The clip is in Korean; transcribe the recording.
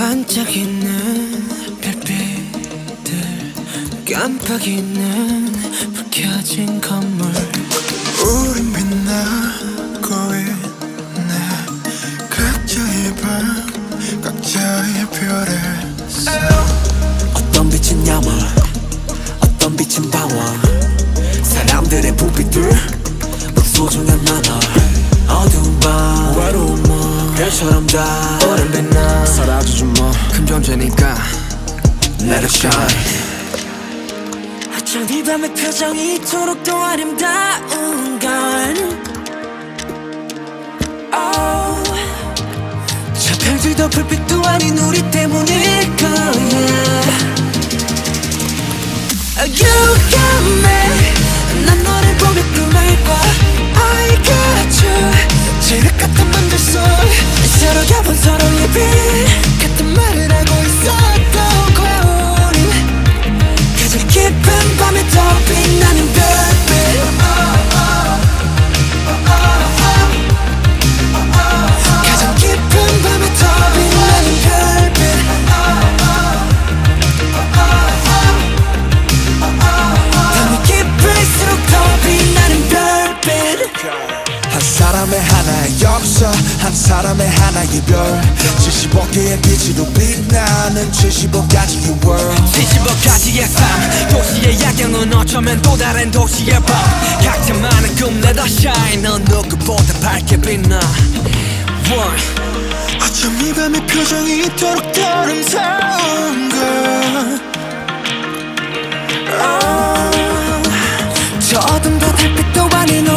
반짝이는 별빛들 깜빡이는 불 켜진 건물. 우린 빛나고 있네. 각자의 밤 각자의 별에 별처럼 다 오랜 빛나 사라져준 뭐큰 존재니까 Let it shine. 어쩜 이 밤의 표정이 이토록 또 아름다운 건 oh. 저 별들도 불빛도 아닌 우리 때문일 거야. You got me 난 너를 보며 꿈을 꿔. I got you 지륵 같은 서로 가본 서로의 빛. 같은 말을 하고 있었던 거야 우린 가장 깊은 밤에 더빛 역사 한 사람의 하나의 별. 75개의 빛으로 빛나는 75가지의 world 75가지의 삶. 도시의 야경은 어쩌면 또 다른 도시의 밤. 각자만의 꿈 let us shine. 넌 누구보다 밝게 빛나. One. 어쩜 이 밤의 표정이 이토록 더 아름다운 걸저 어둠도 달빛도 아닌